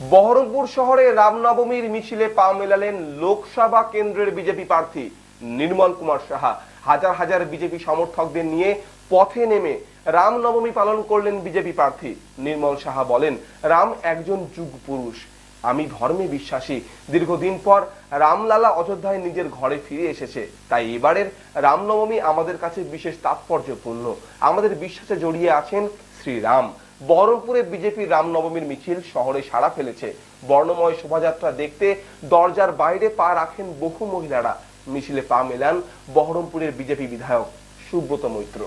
Baharampur শহরে রামনবমীর মিছিলে পা মেলালেন লোকসভা কেন্দ্রের বিজেপি প্রার্থী নির্মল কুমার সাহা। হাজার হাজার বিজেপি সমর্থকদের নিয়ে পথে নেমে রামনবমী পালন করলেন বিজেপি প্রার্থী নির্মল সাহা বলেন, রাম একজন যুগ পুরুষ। আমি ধর্মে বিশ্বাসী। দীর্ঘদিন পর রামলালা অযোধ্যায় নিজের ঘরে ফিরে এসেছে। তাই এবারের রামনবমী আমাদের কাছে বিশেষ তাৎপর্যপূর্ণ। আমাদের বিশ্বাসে জড়িয়ে আছেন শ্রীরাম। বহরমপুরে বিজেপির রামনবমীর মিছিল শহরে সাড়া ফেলেছে। বর্ণময় শোভাযাত্রা দেখতে দরজার বাইরে পা রাখেন বহু মহিলারা। মিছিলে পা মেলান বহরমপুরের বিজেপি বিধায়ক সুব্রত মৈত্র।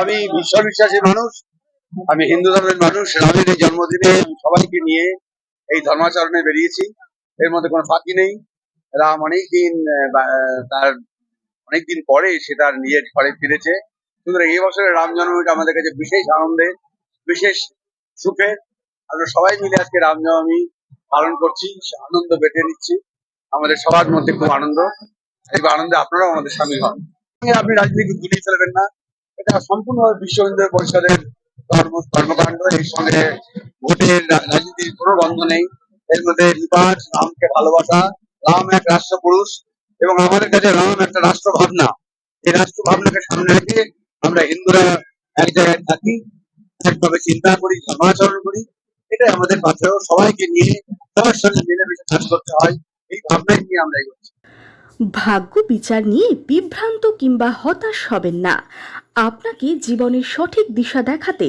আমি মানুষ আমি হিন্দু ধর্মের মানুষ রামের জন্মদিনে সবাইকে নিয়ে এই ধর্মাচরণে বেরিয়েছি। এর মধ্যে কোনো ফাঁকি নেই। রাম অনেকদিন তার অনেকদিন পরে সে তার নিজের ঘরে ফিরেছে। সুতরাং এই বছরের রাম জন্মদিনটা আমাদের কাছে বিশেষ আনন্দে, বিশেষ সুখের আমরা সবাই মিলে আজকে রামনবমী পালন করছি, আনন্দ বেটে নিচ্ছি। আমাদের সবার মধ্যে খুব আনন্দ। এই আনন্দে আপনারাও আমাদের সামিল হন। আপনি রাজনীতি গুলিয়ে ফেলবেন না। এটা সম্পূর্ণভাবে বিশ্ব হিন্দু পরিষদের কর্ম কর্মকাণ্ড এর সঙ্গে ভোটের রাজনীতির কোনো বন্ধ নেই। এর মধ্যে রামকে ভালোবাসা, রাম এক রাষ্ট্র পুরুষ এবং আমাদের কাছে রাম একটা রাষ্ট্র ভাবনা এই রাষ্ট্র ভাবনাকে সামনে রেখে আমরা হিন্দুরা এক জায়গায় থাকি, একভাবে চিন্তা করি করি। এটাই আমাদের পাথেও সবাইকে নিয়ে সবার সঙ্গে মিলেমিশে কাজ করতে হয়। এই ভাবনাই নিয়ে আমরা এগোচ্ছি। ভাগ্য বিচার নিয়ে বিভ্রান্ত কিংবা হতাশ হবেন না। আপনাকে জীবনের সঠিক দিশা দেখাতে